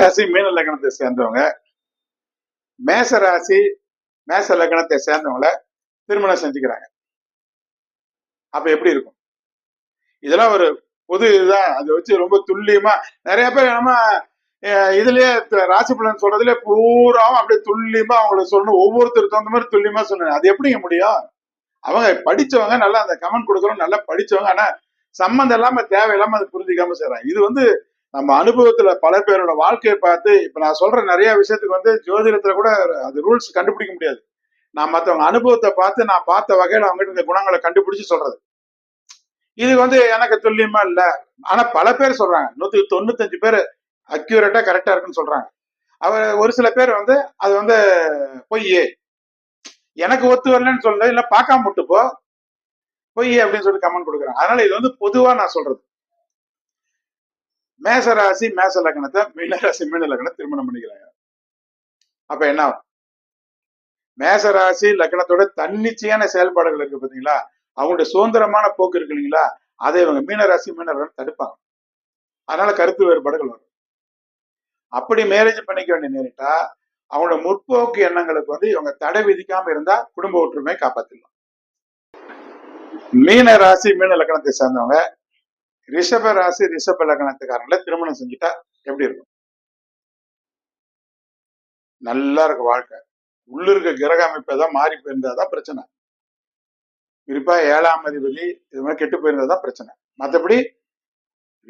ராசி மீன லக்னத்தை சேர்ந்தவங்க. மேச ராசி மேச லக்னத்தை சேர்ந்தவங்கள திருமணம் செஞ்சுக்கிறாங்க. அப்ப எப்படி இருக்கும்? இதெல்லாம் ஒரு பொது இதுதான். அதை வச்சு ரொம்ப துல்லியமா நிறைய பேர் நம்ம அஹ், இதுலயே ராசி பலன் சொல்றதுல பூராவும் அப்படியே துல்லியமா அவங்களுக்கு சொல்லணும். ஒவ்வொருத்தருக்கு தகுந்த மாதிரி துல்லியமா சொல்லணும் அது எப்படிங்க முடியும்? அவங்க படிச்சவங்க நல்லா அந்த கமெண்ட் கொடுக்கறவங்க நல்லா படிச்சவங்க. ஆனா சம்மந்தம் இல்லாம தேவையில்லாம அதை புரிஞ்சுக்காம செய்யறாங்க இது வந்து நம்ம அனுபவத்துல பல பேரோட வாழ்க்கையை பார்த்து இப்ப நான் சொல்ற நிறைய விஷயத்துக்கு வந்து ஜோதிடத்துல கூட அது ரூல்ஸ் கண்டுபிடிக்க முடியாது. நான் மற்றவங்க அனுபவத்தை பார்த்து நான் பார்த்த வகையில அவங்ககிட்ட இந்த குணங்களை கண்டுபிடிச்சு சொல்றது. இது வந்து எனக்கு துல்லியமா இல்ல. ஆனா பல பேர் சொல்றாங்க. நூத்தி தொண்ணூத்தஞ்சு பேர் அக்யூரேட்டா கரெக்டா இருக்குன்னு சொல்றாங்க. அவர் ஒரு சில பேர் வந்து அது வந்து பொய்யே எனக்கு ஒத்து வரலன்னு சொல்ல இல்ல பார்க்காம விட்டு போ அப்படின்னு சொல்லி கமெண்ட் கொடுக்குறாங்க. அதனால இது வந்து பொதுவா நான் சொல்றது. மேச ராசி மேச லக்னத்தை மீனராசி மீன லக்னம் திருமணம் பண்ணிக்கிறாங்க. அப்ப என்ன ஆகும்? மேச ராசி லக்னத்தோட தன்னிச்சையான செயல்பாடுகள் இருக்கு பாத்தீங்களா? அவங்களுடைய சுதந்திரமான போக்கு இருக்கு இல்லைங்களா? அதை இவங்க மீனராசி மீன தடுப்பாங்க. அதனால கருத்து வேறுபாடுகள் வரும். அப்படி மேரேஜ் பண்ணிக்க வேண்டிய நேரிட்டா அவங்களோட முற்போக்கு எண்ணங்களுக்கு வந்து இவங்க தடை விதிக்காம இருந்தா குடும்ப ஒற்றுமை காப்பாத்திடலாம். மீன ராசி மீன லக்னத்தை சேர்ந்தவங்க ரிஷப ராசி ரிஷப லக்னத்துக்காரங்கள திருமணம் செஞ்சுட்டா எப்படி இருக்கும்? நல்லா இருக்கு வாழ்க்கை. உள்ள இருக்க கிரக அமைப்பு தான் மாறி போயிருந்தாதான் பிரச்சனை. குறிப்பா ஏழாம் அதிபதி இது மாதிரி கெட்டு போயிருந்தாதான் பிரச்சனை. மற்றபடி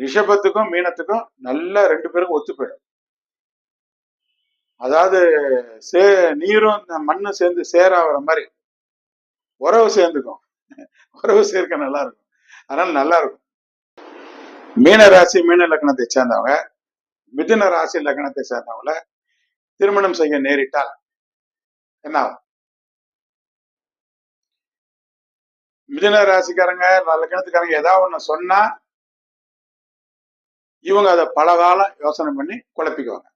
ரிஷபத்துக்கும் மீனத்துக்கும் நல்லா ரெண்டு பேருக்கும் ஒத்து போயிடும். அதாவது சே நீரும் மண்ணும் சேர்ந்து சேராகிற மாதிரி உறவு சேர்ந்துக்கும். உறவு சேர்க்க நல்லா இருக்கும். அதனால நல்லா இருக்கும். மீன ராசி மீன லக்னத்தை சேர்ந்தவங்க மிதுன ராசி லக்னத்தை சேர்ந்தவங்கள திருமணம் செய்ய நேரிட்டால் என்ன மிதுன ராசிக்காரங்க லக்னத்துக்காரங்க ஏதாவது ஒண்ணு சொன்னா இவங்க அதை பல காலம் யோசனை பண்ணி குழப்பிக்குவாங்க.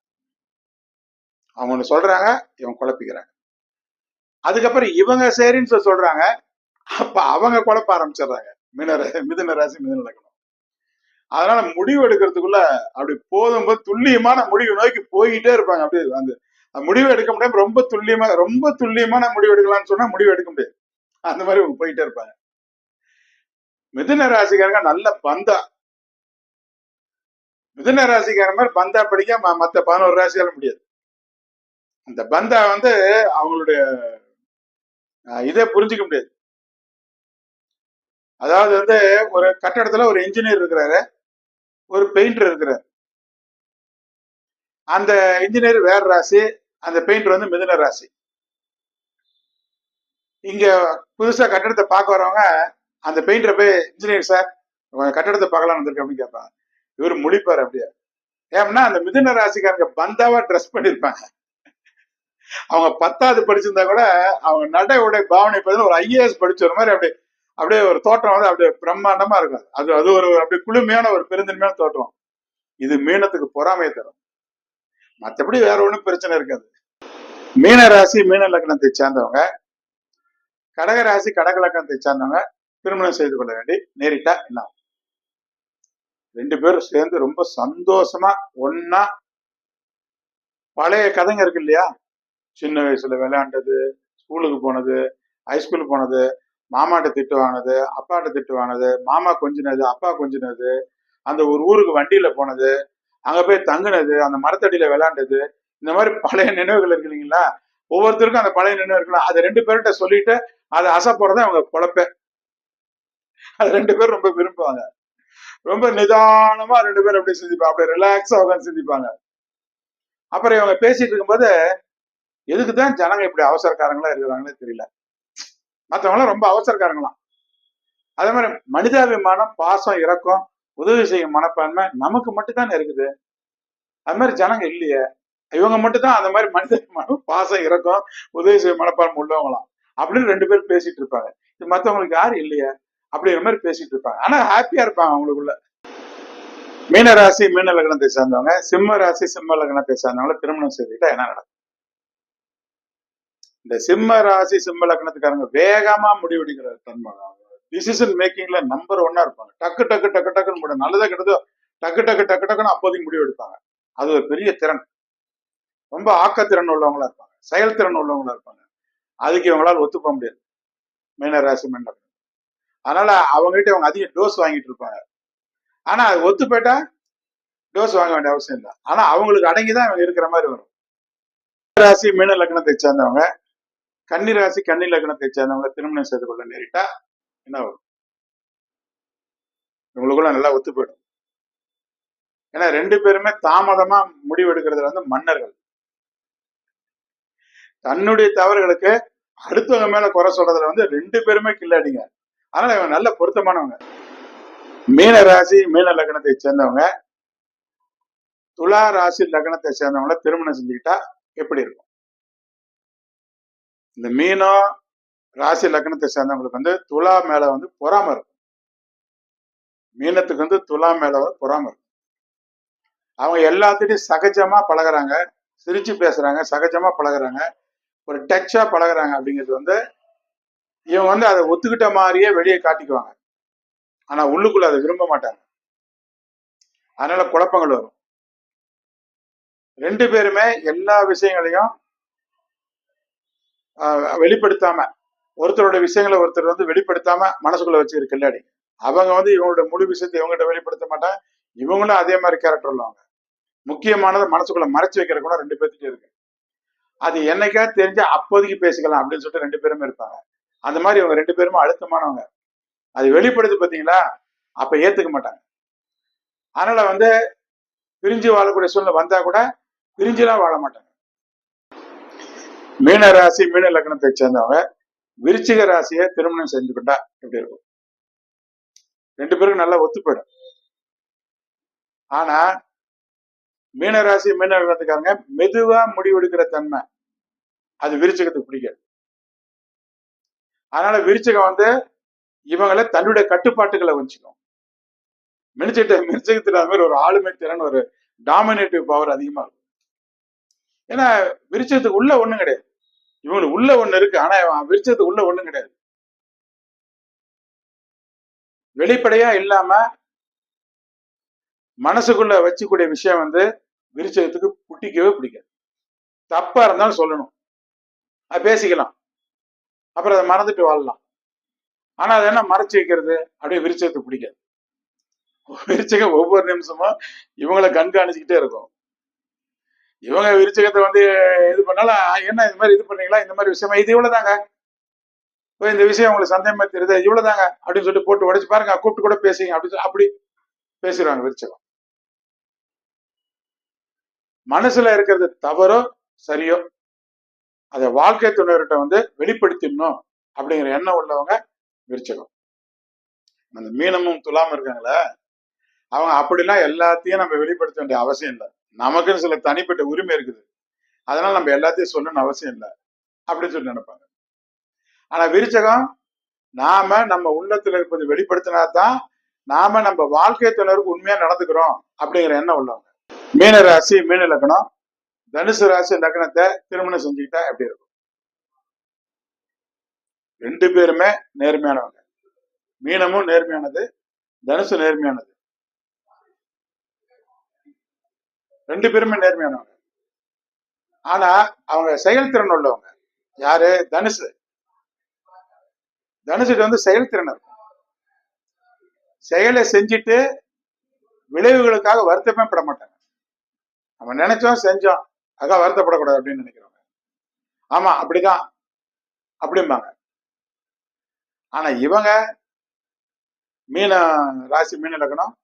அவங்க சொல்றாங்க இவங்க குழப்பிக்கிறாங்க. அதுக்கப்புறம் இவங்க சரின்னு சொல்லி சொல்றாங்க அப்ப அவங்க குழப்ப ஆரம்பிச்சிடுறாங்க. மிதுன மிதுன ராசி மிதுன லக்னம். அதனால முடிவு எடுக்கிறதுக்குள்ள அப்படி போதும் போது துல்லியமான முடிவு நோக்கி போய்கிட்டே இருப்பாங்க. அப்படியே அந்த அந்த முடிவு எடுக்க முடியாம ரொம்ப துல்லியமா ரொம்ப துல்லியமான முடிவு எடுக்கலாம்னு சொன்னா முடிவு எடுக்க முடியாது. அந்த மாதிரி இவங்க போயிட்டே இருப்பாங்க. மிதுன ராசிக்காரங்க நல்ல பந்தா. மிதுன ராசிக்கார மாதிரி பந்தா படிக்க ம- மத்த பதினோரு ராசியால முடியாது. அந்த பந்தா வந்து அவங்களுடைய இதே இதை புரிஞ்சுக்க முடியாது. அதாவது வந்து ஒரு கட்டடத்துல ஒரு இன்ஜினியர் இருக்கிறாரு. ஒரு பெயிண்டர் இருக்கிறார். அந்த இன்ஜினியர் வேற ராசி அந்த பெயிண்டர் வந்து மிதுன ராசி. இங்க புதுசா கட்டடத்தை பார்க்க வரவங்க அந்த பெயிண்டரை போய் இன்ஜினியர் சார் கட்டடத்தை பார்க்கலாம் வந்திருக்கு அப்படின்னு கேட்பாங்க. இவர் முடிப்பார் அப்படியே. ஏன்னா அந்த மிதுன ராசிக்காரங்க பந்தாவா ட்ரெஸ் பண்ணிருப்பாங்க. அவங்க பத்தாவது படிச்சிருந்தா கூட அவங்க நடை உடை பாவனை பதில் ஒரு ஐஏஎஸ் படிச்ச ஒரு மாதிரி அப்படியே அப்படியே ஒரு தோற்றம் வந்து அப்படியே பிரம்மாண்டமா இருக்கும் அது அது ஒரு அப்படியே குளுமையான ஒரு பெருந்தன்மையான தோற்றம். இது மீனத்துக்கு பொறாமையை தரும். மற்றபடி வேற ஒண்ணும் பிரச்சனை இருக்காது. மீன ராசி மீன லக்னத்தை சேர்ந்தவங்க கடக ராசி கடக லக்னத்தை சேர்ந்தவங்க திருமணம் செய்து கொள்ள வேண்டி நேரிட்டா என்ன? ரெண்டு பேரும் சேர்ந்து ரொம்ப சந்தோஷமா ஒன்னா பழைய கதைங்க இருக்கு இல்லையா? சின்ன வயசுல விளையாண்டது ஸ்கூலுக்கு போனது ஹைஸ்கூலுக்கு போனது மாமாட்ட திட்டு வாங்கினது அப்பாட்ட திட்டு வாங்கினது மாமா கொஞ்சினது அப்பா கொஞ்சினது அந்த ஒரு ஊருக்கு வண்டியில போனது அங்க போய் தங்குனது அந்த மரத்தடியில விளையாண்டது இந்த மாதிரி பழைய நினைவுகள் இருக்கு இல்லைங்களா? ஒவ்வொருத்தருக்கும் அந்த பழைய நினைவு இருக்கலாம். அதை ரெண்டு பேர்கிட்ட சொல்லிட்டு அதை அசை அவங்க குழப்ப. அது ரெண்டு பேரும் ரொம்ப விரும்புவாங்க. ரொம்ப நிதானமா ரெண்டு பேரும் அப்படியே சிந்திப்பாங்க அப்படியே ரிலாக்ஸா உட்காந்து சிந்திப்பாங்க. அப்புறம் இவங்க பேசிட்டு இருக்கும்போது எதுக்கு தான் ஜனங்க இப்படி அவசரக்காரங்களா இருக்கிறாங்கன்னு தெரியல. மற்றவங்களாம் ரொம்ப அவசரக்காரங்களாம். அதே மாதிரி மனிதாபிமானம் பாசம் இறக்கம் உதவி செய்யும் மனப்பான்மை நமக்கு மட்டும் தானே இருக்குது. அது மாதிரி ஜனங்க இல்லையே. இவங்க மட்டும் தான் அந்த மாதிரி மனிதாபிமானம் பாசம் இறக்கம் உதவி செய்யும் மனப்பான்மை உள்ளவங்களாம். அப்படின்னு ரெண்டு பேரும் பேசிட்டு இருப்பாங்க. இது மற்றவங்களுக்கு யாரும் இல்லையே அப்படிங்கிற மாதிரி பேசிட்டு இருப்பாங்க. ஆனா ஹாப்பியா இருப்பாங்க அவங்களுக்குள்ள. மீன ராசி மீன லக்னத்தை சேர்ந்தவங்க. சிம்ம ராசி சிம்ம லக்னத்தை சேர்ந்தவங்க திருமணம் செய்துட்டா என்ன நடக்கும்? இந்த சிம்ம ராசி சிம்ம லக்னத்துக்காரங்க வேகமா முடிவெடுக்கிற தன்மை டிசிஷன் மேக்கிங்ல நம்பர் ஒன்னா இருப்பாங்க. டக்கு டக்கு டக்கு டக்குன்னு முடியும் நல்லதா கெட்டதோ டக்கு டக்கு டக்கு டக்குன்னு அப்போதைக்கு முடிவு எடுப்பாங்க. அது ஒரு பெரிய திறன். ரொம்ப ஆக்கத்திறன் உள்ளவங்களா இருப்பாங்க. செயல்திறன் உள்ளவங்களா இருப்பாங்க. அதுக்கு இவங்களால ஒத்து போக முடியாது. மீன ராசி மீன அதனால அவங்ககிட்ட அவங்க அதிக டோஸ் வாங்கிட்டு இருப்பாங்க. ஆனா அது ஒத்து போயிட்டா டோஸ் வாங்க வேண்டிய அவசியம் இல்லை. ஆனா அவங்களுக்கு அடங்கிதான் இவங்க இருக்கிற மாதிரி வரும். ராசி மீன லக்னத்தை சேர்ந்தவங்க கன்னி ராசி கன்னி லக்னத்தை சேர்ந்தவங்க திருமணம் செய்து கொள்ள நேரிட்டா என்ன வரும்? இவங்களுக்குள்ள நல்லா ஒத்து போயிடும். ஏன்னா ரெண்டு பேருமே தாமதமா முடிவு எடுக்கிறதுல வந்து மன்னர்கள். தன்னுடைய தவறுகளுக்கு அடுத்தவங்க மேல குறை சொல்றதுல வந்து ரெண்டு பேருமே கில்லாடிங்க. அதனால இவங்க நல்ல பொருத்தமானவங்க. மீன ராசி மீன லக்னத்தை சேர்ந்தவங்க துலா ராசி லக்னத்தை சேர்ந்தவங்கள திருமணம் செஞ்சுக்கிட்டா எப்படி இருக்கும்? இந்த மீனம் ராசி லக்னத்தை சேர்ந்தவங்களுக்கு வந்து துலா மேல வந்து பொறாம இருக்கும். மீனத்துக்கு வந்து துலா மேல வந்து பொறாம இருக்கும். அவங்க எல்லாத்திட்டையும் சகஜமா பழகுறாங்க சிரிச்சு பேசுறாங்க சகஜமா பழகுறாங்க ஒரு டச்சா பழகுறாங்க அப்படிங்கிறது வந்து இவங்க வந்து அதை ஒத்துக்கிட்ட மாதிரியே வெளியே காட்டிக்குவாங்க. ஆனா உள்ளுக்குள்ள அதை விரும்ப மாட்டாங்க. அதனால குழப்பங்கள் வரும். ரெண்டு பேருமே எல்லா விஷயங்களையும் வெளிப்படுத்தாம ஒருத்தரோட விஷயங்களை ஒருத்தர் வந்து வெளிப்படுத்தாம மனசுக்குள்ள வச்சிருக்கு கில்லாடி அவங்க வந்து இவங்களோட முழு விஷயத்தை இவங்ககிட்ட வெளிப்படுத்த மாட்டாங்க. இவங்களும் அதே மாதிரி கேரக்டர் உள்ளவங்க. முக்கியமானதை மனசுக்குள்ள மறைச்சு வைக்கிற கூட ரெண்டு பேர்த்துட்டு இருக்கு. அது என்னைக்கா தெரிஞ்சு அப்போதைக்கு பேசிக்கலாம் அப்படின்னு சொல்லிட்டு ரெண்டு பேருமே இருப்பாங்க. அந்த மாதிரி இவங்க ரெண்டு பேருமே அழுத்தமானவங்க. அது வெளிப்படுது பாத்தீங்களா? அப்ப ஏத்துக்க மாட்டாங்க. அதனால வந்து பிரிஞ்சு வாழக்கூடிய சூழ்நிலை வந்தா கூட பிரிஞ்சுலாம் வாழ மாட்டாங்க. மீன ராசி மீன லக்னத்தை சேர்ந்தவங்க விருச்சிக ராசியை திருமணம் செஞ்சுக்கிட்டா எப்படி இருக்கும்? ரெண்டு பேருக்கும் நல்லா ஒத்து போயிடும். ஆனா மீன ராசி மீன லக்னத்துக்காரங்க மெதுவா முடிவெடுக்கிற தன்மை அது விருச்சகத்துக்கு பிடிக்காது. அதனால விருச்சகம் வந்து இவங்களை தன்னுடைய கட்டுப்பாட்டுகளை வச்சுக்கும். மினிச்சிட்ட மினிச்சகத்துல அது மாதிரி ஒரு ஆளுமை திறன் ஒரு டாமினேட்டிவ் பவர் அதிகமா இருக்கும். ஏன்னா விரிச்சத்துக்கு உள்ள ஒண்ணும் கிடையாது. இவங்களுக்கு உள்ள ஒண்ணு இருக்கு ஆனா விரிச்சத்துக்கு உள்ள ஒண்ணும் கிடையாது. வெளிப்படையா இல்லாம மனசுக்குள்ள வச்சுக்கூடிய விஷயம் வந்து விருச்சகத்துக்கு பிடிக்கவே பிடிக்காது. தப்பா இருந்தாலும் சொல்லணும். அது பேசிக்கலாம். அப்புறம் அதை மறந்துட்டு வாழலாம். ஆனா அது என்ன மறைச்சு வைக்கிறது? அப்படியே விருச்சகத்துக்கு பிடிக்காது. விருச்சகம் ஒவ்வொரு நிமிஷமும் இவங்கள கண்காணிச்சுக்கிட்டே இருக்கும். இவங்க விருச்சகத்தை வந்து இது பண்ணாலும் என்ன இது மாதிரி இது பண்ணீங்களா? இந்த மாதிரி விஷயமா? இது இவ்வளவுதாங்க. இப்போ இந்த விஷயம் உங்களுக்கு சந்தேகமா தெரியுது? இவ்வளவுதாங்க. அப்படின்னு சொல்லிட்டு போட்டு உடைச்சு பாருங்க கூப்பிட்டு கூட பேசுங்க. அப்படின்னு சொல்லி- அப்படி பேசிடுவாங்க விருச்சகம். மனசுல இருக்கிறது தவறோ சரியோ அதை வாழ்க்கை துணைவர்கிட்ட வந்து வெளிப்படுத்திடணும் அப்படிங்கிற எண்ணம் உள்ளவங்க விருச்சகம். அந்த மீனமும் துலாம இருக்காங்களே அவங்க அப்படிலாம் எல்லாத்தையும் நம்ம வெளிப்படுத்த வேண்டிய அவசியம் இல்லை. நமக்குன்னு சில தனிப்பட்ட உரிமை இருக்குது. அதனால நம்ம எல்லாத்தையும் சொல்லணும்னு அவசியம் இல்லை. அப்படின்னு சொல்லி நினைப்பாங்க. ஆனா விருச்சகம் நாம நம்ம உள்ளத்துல இருப்பது வெளிப்படுத்தினா தான் நாம நம்ம வாழ்க்கை தொடருக்கு உண்மையா நடந்துக்கிறோம் அப்படிங்கிற எண்ணம் உள்ளவங்க. மீன ராசி மீன லக்கணம் தனுசு ராசி லக்னத்தை திருமணம் செஞ்சுக்கிட்டா எப்படி இருக்கும்? ரெண்டு பேருமே நேர்மையானவங்க. மீனமும் நேர்மையானது தனுசு நேர்மையானது. ரெண்டு பேருமே நேர்மையானவங்க. ஆனா அவங்க செயல்திறன் உள்ளவங்க. யாரு? தனுசு. தனுஷுக்கு வந்து செயல்திறன் இருக்கும். செயலை செஞ்சுட்டு விளைவுகளுக்காக வருத்தமே பட மாட்டாங்க. நம்ம நினைச்சோம் செஞ்சோம். அதான் வருத்தப்படக்கூடாது அப்படின்னு நினைக்கிறவங்க. ஆமா அப்படிதான். அப்படிம்பாங்க. ஆனா இவங்க மீன ராசி மீன லக்னம்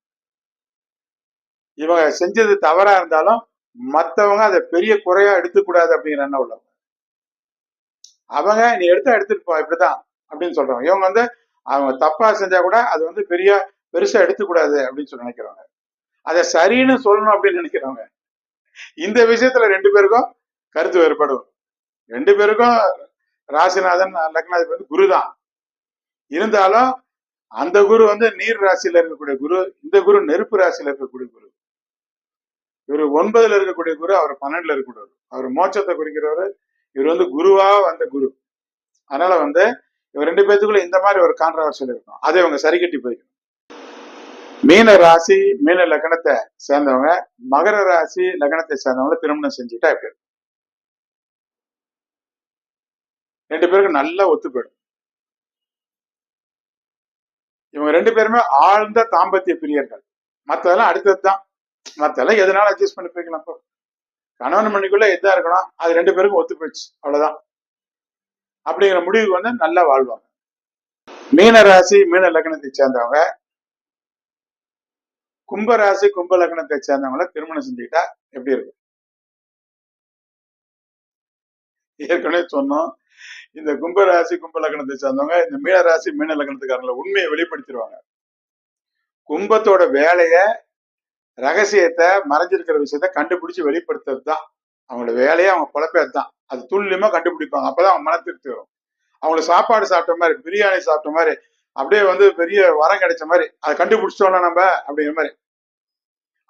இவங்க செஞ்சது தவறா இருந்தாலும் மத்தவங்க அதை பெரிய குறையா எடுத்துக்கூடாது அப்படிங்கிற எண்ணம் உள்ளவங்க. அவங்க நீ எடுத்தா எடுத்துட்டு போ இப்படிதான் அப்படின்னு சொல்றாங்க இவங்க வந்து அவங்க தப்பா செஞ்சா கூட அது வந்து பெரிய பெருசா எடுத்துக்கூடாது அப்படின்னு சொல்லி நினைக்கிறவங்க. அதை சரின்னு சொல்லணும் அப்படின்னு நினைக்கிறவங்க. இந்த விஷயத்துல ரெண்டு பேருக்கும் கருத்து வேறுபடும். ரெண்டு பேருக்கும் ராசிநாதன் லக்னாதிபதி வந்து குரு தான். இருந்தாலும் அந்த குரு வந்து நீர் ராசியில இருக்கக்கூடிய குரு இந்த குரு நெருப்பு ராசியில இருக்கக்கூடிய குரு. இவர் ஒன்பதுல இருக்கக்கூடிய குரு அவர் பன்னெண்டுல இருக்கக்கூடியவர் அவர் மோட்சத்தை குறிக்கிறவர். இவர் வந்து குருவா வந்த குரு. அதனால வந்து இவர் ரெண்டு பேத்துக்குள்ள இந்த மாதிரி ஒரு கான்ட்ரவர்சல் இருக்கும் அதை இவங்க சரி கட்டி போய்க்கணும். மீன ராசி மீன லக்னத்தை சேர்ந்தவங்க மகர ராசி லக்னத்தை சேர்ந்தவங்க திருமணம் செஞ்சுட்டா எப்படி ரெண்டு பேருக்கும் நல்லா ஒத்து போயிடும். இவங்க ரெண்டு பேருமே ஆழ்ந்த தாம்பத்திய பிரியர்கள். மற்றதெல்லாம் அடுத்தது தான் மத்தெல்லாம் எதனால அட்ஜஸ்ட் பண்ணி போய்க்கலாம் இப்போ? கணவன் மணிக்குள்ள எதா இருக்கணும் அது ரெண்டு பேருக்கும் ஒத்து போயிடுச்சு அவ்வளவுதான். அப்படிங்கிற முடிவுக்கு வந்து நல்லா வாழ்வாங்க. மீன ராசி மீன லக்னத்தை சேர்ந்தவங்க. கும்ப ராசி கும்ப லக்னத்தை சேர்ந்தவங்கள திருமணம் செஞ்சுக்கிட்டா எப்படி இருக்கும்? ஏற்கனவே சொன்னோம் இந்த கும்ப ராசி கும்ப லக்னத்தை சேர்ந்தவங்க இந்த மீன ராசி மீன லக்னத்துக்காரங்கள உண்மையை வெளிப்படுத்திடுவாங்க. கும்பத்தோட வேலையை ரகசியத்தை மறைஞ்சிருக்கிற விஷயத்த கண்டுபிடிச்சு வெளிப்படுத்துறது தான் அவங்களோட வேலையே அவங்க பொழப்பேது தான் அது துல்லியமா கண்டுபிடிப்பாங்க. அப்பதான் அவங்க மன திருப்தி வரும். அவங்களுக்கு சாப்பாடு சாப்பிட்ட மாதிரி பிரியாணி சாப்பிட்ட மாதிரி அப்படியே வந்து பெரிய வரம் கிடைச்ச மாதிரி அதை கண்டுபிடிச்சிட்டோம்னா நம்ம அப்படிங்கிற மாதிரி.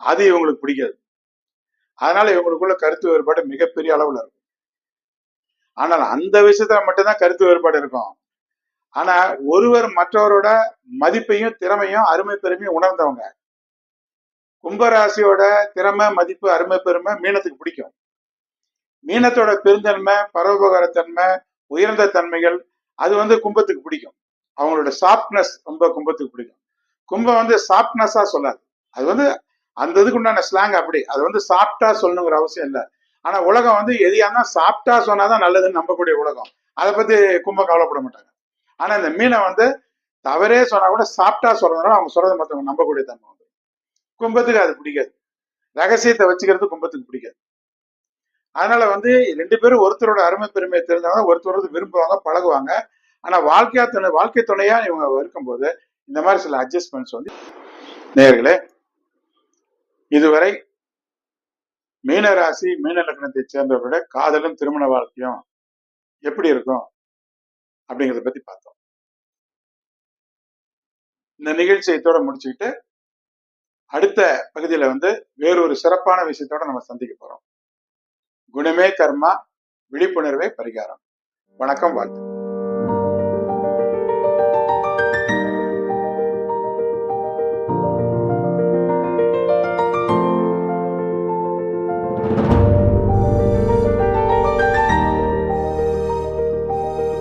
அது இவங்களுக்கு பிடிக்காது. அதனால இவங்களுக்குள்ள கருத்து வேறுபாடு மிகப்பெரிய அளவுல இருக்கும். ஆனால் அந்த விஷயத்துல மட்டும்தான் கருத்து வேறுபாடு இருக்கும். ஆனா ஒருவர் மற்றவரோட மதிப்பையும் திறமையும் அருமை பெருமையும் உணர்ந்தவங்க கும்பராசியோட திறமை மதிப்பு அருமை பெருமை மீனத்துக்கு பிடிக்கும். மீனத்தோட பெருந்தன்மை பரோபகாரத்தன்மை உயர்ந்த தன்மைகள் அது வந்து கும்பத்துக்கு பிடிக்கும். அவங்களோட சாஃப்ட்னஸ் ரொம்ப கும்பத்துக்கு பிடிக்கும். கும்பம் வந்து சாஃப்ட்னஸா சொல்லாது. அது வந்து அந்த இதுக்கு உண்டான ஸ்லாங் அப்படி. அது வந்து சாஃப்டா சொல்லணுங்கிற அவசியம் இல்லை. ஆனா உலகம் வந்து எதையானா சாஃப்டா சொன்னாதான் நல்லதுன்னு நம்பக்கூடிய உலகம். அதை பத்தி கும்பம் கவலைப்பட மாட்டாங்க. ஆனா இந்த மீனை வந்து தவறே சொன்னா கூட சாஃப்டா சொல்றதுனால அவங்க சொல்றதை மற்றவங்க நம்பக்கூடிய தன்மை கும்பத்துக்கு அது பிடிக்காது. ரகசியத்தை வச்சுக்கிறது கும்பத்துக்கு பிடிக்காது. அதனால வந்து ரெண்டு பேரும் ஒருத்தரோட அருமை பெருமையை தெரிஞ்சவங்க ஒருத்தர் விரும்புவாங்க பழகுவாங்க. ஆனா வாழ்க்கையா துணை வாழ்க்கை துணையா இவங்க இருக்கும்போது இந்த மாதிரி சில அட்ஜஸ்ட்மெண்ட்ஸ் வந்து நேர்களே இதுவரை மீனராசி மீன லக்னத்தை சேர்ந்தவர்களோட காதலும் திருமண வாழ்க்கையும் எப்படி இருக்கும் அப்படிங்கிறத பத்தி பார்த்தோம். இந்த நிகழ்ச்சியத்தோட முடிச்சுக்கிட்டு அடுத்த பகுதியில வந்து வேறொரு சிறப்பான விஷயத்தோட நம்ம சந்திக்க போறோம். குணமே கர்மா விழிப்புணர்வே பரிகாரம். வணக்கம் வாழ்த்து.